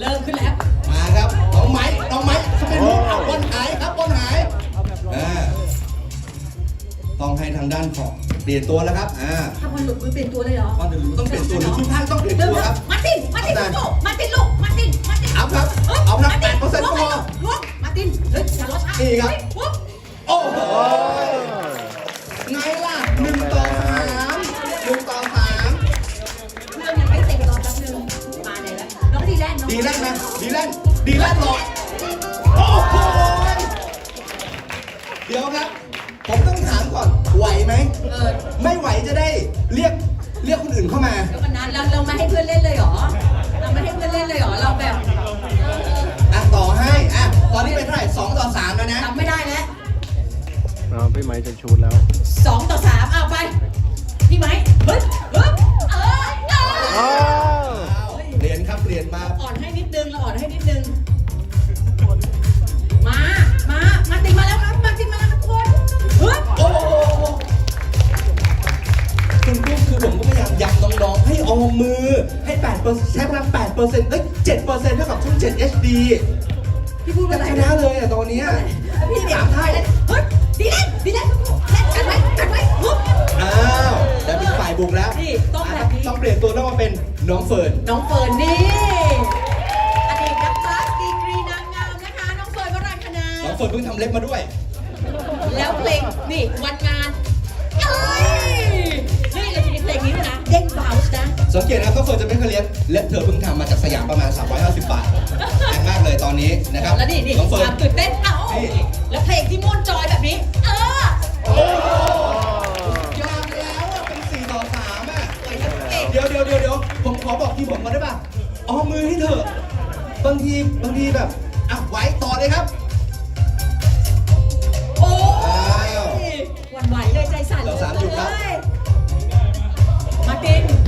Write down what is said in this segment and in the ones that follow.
เริ่มขึ้นแล้ว มาครับน้องไม้น้องไม้เขาเป็นลูกเอาบอลหายครับบอลหายอ่าต้องให้ทางด้านของเปลี่ยนตัวแล้วครับอ่าถ้าบอลหลุดมือเปลี่ยนตัวเลยเหรอบอลเดี๋ยวรู้ต้องเปลี่ยนตัวหรือทุกท่านต้องเปลี่ยนเริ่มตัวครับ มาร์ตินมาร์ตินลูกมาร์ตินลูกมาร์ตินมาร์ตินเอาครับ เอาครับ8%พอลูกลูกมาร์ตินเฮ้ยอย่ารอช้านี่ครับ เออไม่ไหวจะได้เรียกเรียกคนอื่นเข้ามาเดี๋ยวกันนะเราเราไม่ให้เพื่อนเล่นเลยเหรอ เราไม่ให้เพื่อนเล่นเลยเหรอ เราแบบเอออะต่อให้อะตอนนี้เป็นเท่าไหร่สองต่อสามแล้วนะจำไม่ได้แล้วอ้าวพี่ไม้จะชูดแล้ว สองต่อสามเอาไป พี่ไม้เฮ้ยเฮ้ยเออเอออ้าวอ้าวเรียนครับเรียนมา อ่อนให้นิดนึงเราอ่อนให้นิดนึง เปอร์เซ็นต์เอ้ย7เปอร์เซ็นต์เท่ากับช่อง 7 HD พี่พูดจะอะไรชนะเลยอะตอนเนี้ยพี่เดี๋ยวเฮ้ยดีเล่นดีเล่นเล่นกันไว้กันไว้ปุ๊บอ้าวแล้วเป็นฝ่ายบุกแล้วนี่ต้องแบบนี้ต้องเปลี่ยนตัวต้องมาเป็นน้องเฟิร์น น้องเฟิร์นนี่อดีตนักบาสดีกรีนางงามนะคะ น้องเฟิร์นวรังคณาน้องเฟิร์นเพิ่งทำเล็บมาด้วย ส์นะสังเกตนะครับน้องเฟิร์นจะไม่เคยเลี้ยงเล็บเธอเพิ่งทำมาจากสยามประมาณ 350 บาทแพงมากเลยตอนนี้นะครับแล้วนี่นี่น้องคเฟิร์วานมตื่นเต้นเอ้านี่ แล้วเพลงที่ม่วนจอยแบบนี้ เออโอ้โหยอมแล้วอะเป็น4ต่อ3อะโอ้ยทั้งเก่งเดี๋ยวเดี๋ยวเดี๋ยวเดี๋ยวผมขอบอกที่ผมก่อนได้ป่ะเอามือให้เถอะ บางทีบางทีแบบอะไหวต่อเลยครับ โอ้อ้ายวหวันไหวเลยใจสั่นเลเราสามหยุดครับยมาร์ติน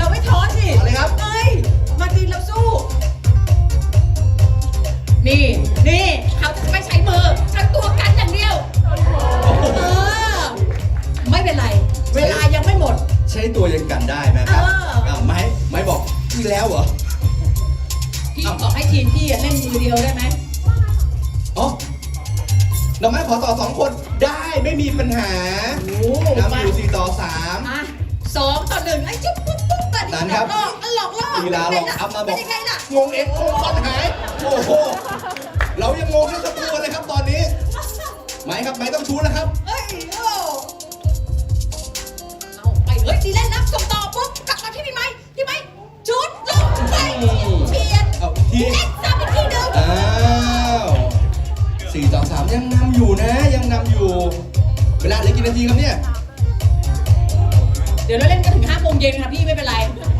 แล้วเหรอ พี่บอกให้ทีมพี่อะเล่นมือเดียวได้ไหมอ๋อเราไม่ขอต่อสองคนได้ไม่มีปัญหาโอ้นำอยู่สี่ต่อสาม มาสองต่อหนึ่งไอ้จุ๊บปุ๊บปุ๊บแต่นั่นี่นครับหลอกล่อหลอกล่อลีลาบอกอัพมาบเป็อนกยังไงล่ะงงเอ็กซ์งงฟันหาย โอ้โห เรายังงงทั้งตัวเลยครับตอนนี้ไม้ครับไม้ต้องชูแล้วครับ เอยู่ เวลาเหลือกี่นาทีครับเนี่ย เดี๋ยวเราเล่นกันถึง5โมงเย็นค่ะพี่ไม่เป็นไร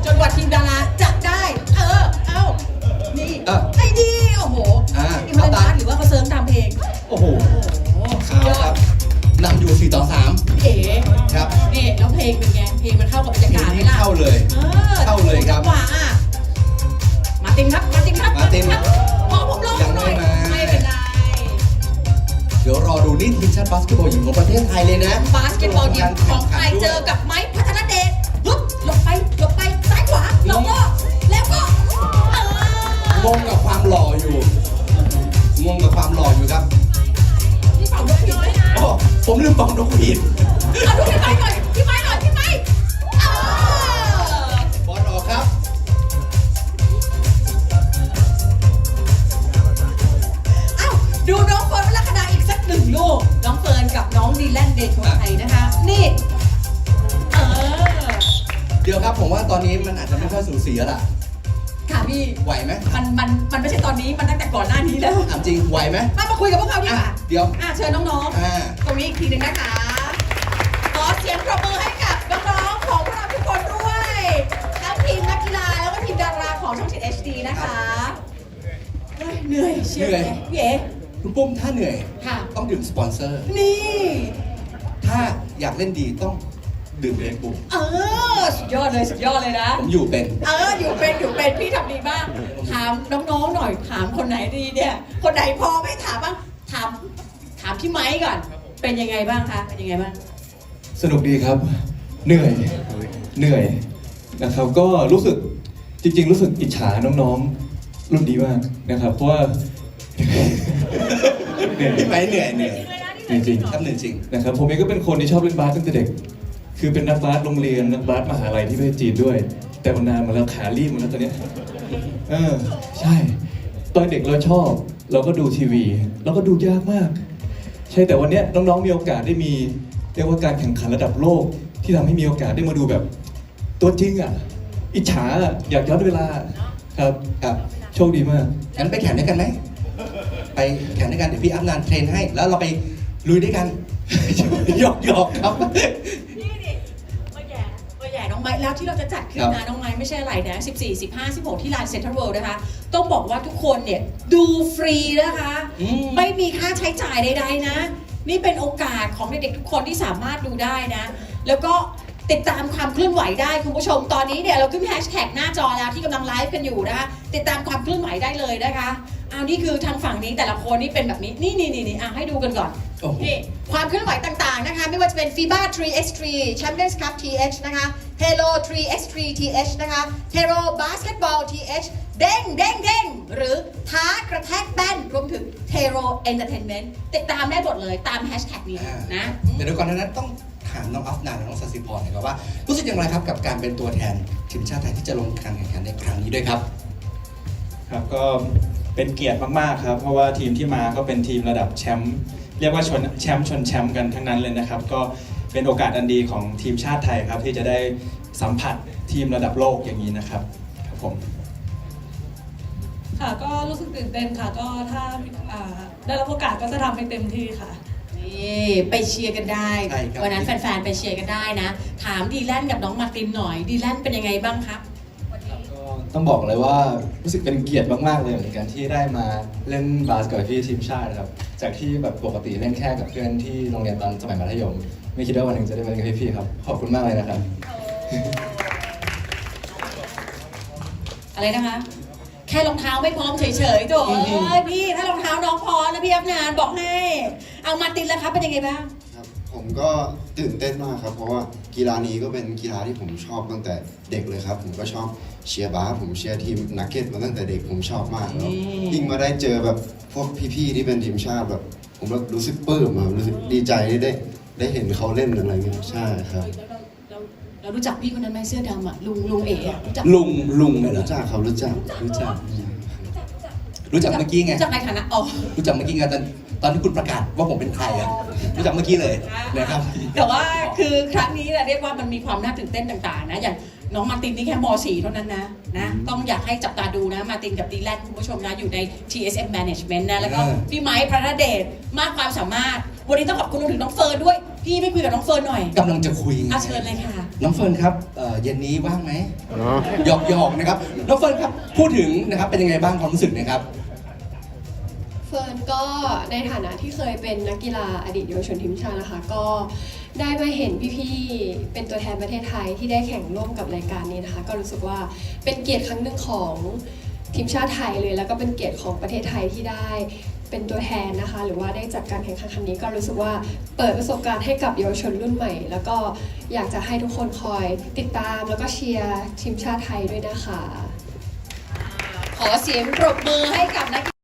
จนกว่าทีมดาราจะได้ เออ เอานี่อะไอ้ดีโอ้โหอะนี่เขาเล่นบาสหรือว่าเขาเซิร์ฟตามเพลง โอ้โหโอ้โหสุดเอายอครัดบนำอยู่สี่ต่อสามเอ๋ครับ นี่แล้วเพลงเป็นไง เดี๋ยวรอดูนี่ทีมชาติบาสเกตบอลหญิงของประเทศไทยเลยนะบาสเกตบอลหญิงของไทยเจอกับไม้พัฒนเดชลุกหลบไปหลบไปซ้ายขวาแล้วก็แล้วก็เอองงกับความหล่ออยู่งงกับความหล่ออยู่ครับพี่เป่านกน้อยนะอ๋อผมลืมบอกนกหวีดเอาดูพี่ไม้ห นะคะนี่ เออ เดี๋ยวครับผมว่าตอนนี้มันอาจจะไม่ค่อยสูสีแล้วล่ะ ค่ะพี่ ไหวไหมมัน มัน มันไม่ใช่ตอนนี้ มันตั้งแต่ก่อนหน้านี้แล้วถามจริงไหวไหมมามาคุยกับพวกเราดีกอะว่าเดี๋ยวอะเชิญน้องๆอ่าตรงนี้อีกทีหนึ่งนะคะ ขอเสียงปรบมือให้กับน้องๆของพวกเราทุกคนด้วย ทั้งทีมนักกีฬาแล้วก็ทีมดาราของช่อง 7 HD นะคะเฮ้ยเหนื่อยเชียวเหนื่อย พี่เอ๋คุณปุ้มถ้าเหนื่อย ค่ะ ต้องดื่มสปอนเซอร์ นี่ ถ้า อยากเล่นดีต้องดื่มเรดบูลเออสุดยอดเลยสุดยอดเลยนะ ผมอยู่เป็น เอออยู่เป็นอยู่เป็นพี่ทำดีมาก ถามน้องๆหน่อยถามคนไหนดีเนี่ย คนไหนพอไม่ถามบ้างถามถามพี่ไม้ก่อน เป็นยังไงบ้างคะเป็นยังไงบ้างสนุกดีครับ เหนื่อย เหนื่อยนะครับ ก็รู้สึกจริง ๆ รู้สึกอิจฉาน้องๆ รุ่นดีมากนะครับ เพราะว่า เหนื่อยพี่ไม้เหนื่อยเหนื่อย จริงครับเหนื่อยจริงนะครับผมเองก็เป็นคนที่ชอบเล่นบาสตั้งแต่เด็ก คือเป็นนักบาสโรงเรียนนักบาสมหาลัยที่ประเทศจีนด้วย แต่มันนานมาแล้วขารีบมาแล้วตอนเนี้ยเออใช่ ตอนเด็กเราชอบ เราก็ดูทีวี เราก็ดูยากมาก ใช่แต่วันเนี้ยน้องๆมีโอกาสได้มีเรียกว่าการแข่งขันระดับโลกที่ทำให้มีโอกาสได้มาดูแบบ ตัวจริงอะอิจฉาอะอยากย้อนเวลาครับครับโชคดีมาก งั้นไปแข่งด้วยกันไหมไปแข่งด้วยกันเดี๋ยวพี่อัพนานเทรนให้ แล้วเราไป ลุยด้วยกัน หยอกหยอกครับ นี่ดิมาแย่มาแย่น้องไม้แล้วที่เราจะจัดขึ้นครันะบน้องไม้ไม่ใช่อะไรนะ 14 15 16 ที่ลานเซ็นทรัลเวิลด์นะคะ ต้องบอกว่าทุกคนเนี่ยดูฟรีนะคะ อืม ไม่มีค่าใช้จ่ายใดๆนะ นี่เป็นโอกาสของเด็กๆทุกคนที่สามารถดูได้นะ แล้วก็ติดตามความเคลื่อนไหวได้คุณผู้ชมตอนนี้เนี่ยเราขึ้นแฮชแท็กหน้าจอแล้วที่กำลังไลฟ์กันอยู่นะคะติดตามความเคลื่อนไหวได้เลยนะคะ เอานี่คือทางฝั่งนี้แต่ละคนนี่เป็นแบบนี้ นี่นี่นี่นี่อะให้ดูกันก่อน โอ้โห นี่ ความเคลื่อนไหวต่างๆนะคะ ไม่ว่าจะเป็น FIBA 3x3 Champions Cup TH นะคะ Halo 3x3 TH นะคะ Hero Basketball TH เด้งเด้งเด้งหรือท้ากระแทกแป้นรวมถึง Hero Entertainment ติดตามได้หมดเลยตามแฮชแท็กนี้นะเดี๋ยวเดี๋ยวก่อนหนานั้นต้องถามน้องอัฟนานและน้องสัสิพรหนะครับว่ารู้สึกอย่างไรครับกับการเป็นตัวแทนทีมชาติไทยที่จะลงการแข่งขันในครั้งนี้ด้วยครับ ครับก็ เป็นเกียรติมากๆครับ เพราะว่าทีมที่มาก็เป็นทีมระดับแชมป์เรียกว่าชนแชมป์ชนแชมป์กันทั้งนั้นเลยนะครับ ก็เป็นโอกาสอันดีของทีมชาติไทยครับที่จะได้สัมผัสทีมระดับโลกอย่างนี้นะครับครับผมค่ะก็รู้สึกตื่นเต้นค่ะ ก็ถ้าอ่าได้รับโอกาสก็จะทำให้เต็มที่ค่ะ นี่ไปเชียร์กันได้ ใช่ครับ วันนั้นแฟนๆ ไปเชียร์กันได้นะ ถามดีแลนกับน้องมาร์ตินหน่อย ดีแลนเป็นยังไงบ้างครับวันนี้ก็ ต้องบอกเลยว่ารู้สึกเป็นเกียรติมากๆเลยเหมือนกันที่ได้มาเล่นบาสกับพี่ทีมชาตินะครับ จากที่แบบปกติเล่นแค่กับเพื่อนที่โรงเรียนตอนสมัยมัธยม ไม่คิดว่าวันหนึ่งจะได้มาเล่นกับพี่ๆครับ ขอบคุณมากเลยนะครับ อะไรนะคะ แค่รองเท้าไม่พร้อมเฉยๆโถเอ้ยพี่ถ้ารองเท้าน้องพร้อมนะพี่อัพนานบอกให้ เอามาตินแล้วครับเป็นยังไงบ้าง ผมก็ตื่นเต้นมากครับ เพราะว่ากีฬานี้ก็เป็นกีฬาที่ผมชอบตั้งแต่เด็กเลยครับ ผมก็ชอบเชียร์บาสผมเชียร์ทีมนักเก็ตมาตั้งแต่เด็กผมชอบมากแล้วนี่ยิ่งมาได้เจอแบบพวกพี่ๆที่เป็นทีมชาติแบบ ผมแบบรู้สึกปลื้มอะรู้สึกดีใจที่ได้ได้เห็นเขาเล่นอะไรเงี้ยใช่ครับ เราเราเรารู้จักพี่คนนั้นไหมเสื้อดำอะลุงลุงเอ๋อะรู้จักลุงลุงเลยเหรอรู้จักเขารู้จักรู้จัก รู้จักเมื่อกี้ไงรู้จักในฐานะอ๋อ รู้จักเมื่อกี้ไงตอน ตอนที่คุณประกาศว่าผมเป็นใครอะรู้จักเมื่อกี้เลยนะครับ แต่ว่าคือครั้งนี้เนี่ยเรียกว่ามันมีความน่าตื่นเต้นต่างๆ นะอย่างน้องมาร์ตินนี่แค่ม .4 เท่านั้นนะนะ ต้องอยากให้จับตาดูนะ มาร์ตินกับดีแลนคุณผู้ชมนะ อยู่ใน TSM Management นะ แล้วก็เออพี่ไม้พระเดชมากความสามารถ วันนี้ต้องขอบคุณรวมถึงน้องเฟิร์นด้วย พี่ไม่คุยกับน้องเฟิร์นหน่อยกำลังจะคุยไงอาเชิญเลยค่ะ น้องเฟิร์นครับเอ่อเย็นนี้ว่างไหมเนาะหยอกหยอกนะครับ น้องเฟิร์นครับ พูดถึงนะครับเป็นยังไงบ้างความรู้สึกนะครับ เฟิร์นก็ในฐานะที่เคยเป็นนักกีฬาอดีตเยาวชนทีมชาตินะคะ ก็ได้มาเห็นพี่ๆเป็นตัวแทนประเทศไทยที่ได้แข่งร่วมกับรายการนี้นะคะ ก็รู้สึกว่าเป็นเกียรติครั้งหนึ่งของทีมชาติไทยเลย แล้วก็เป็นเกียรติของประเทศไทยที่ได้เป็นตัวแทนนะคะ หรือว่าได้จัดการแข่งขันครั้งนี้ก็รู้สึกว่าเปิดประสบการณ์ให้กับเยาวชนรุ่นใหม่ แล้วก็อยากจะให้ทุกคนคอยติดตามแล้วก็เชียร์ทีมชาติไทยด้วยนะคะ ขอเสียงปรบมือให้กับนัก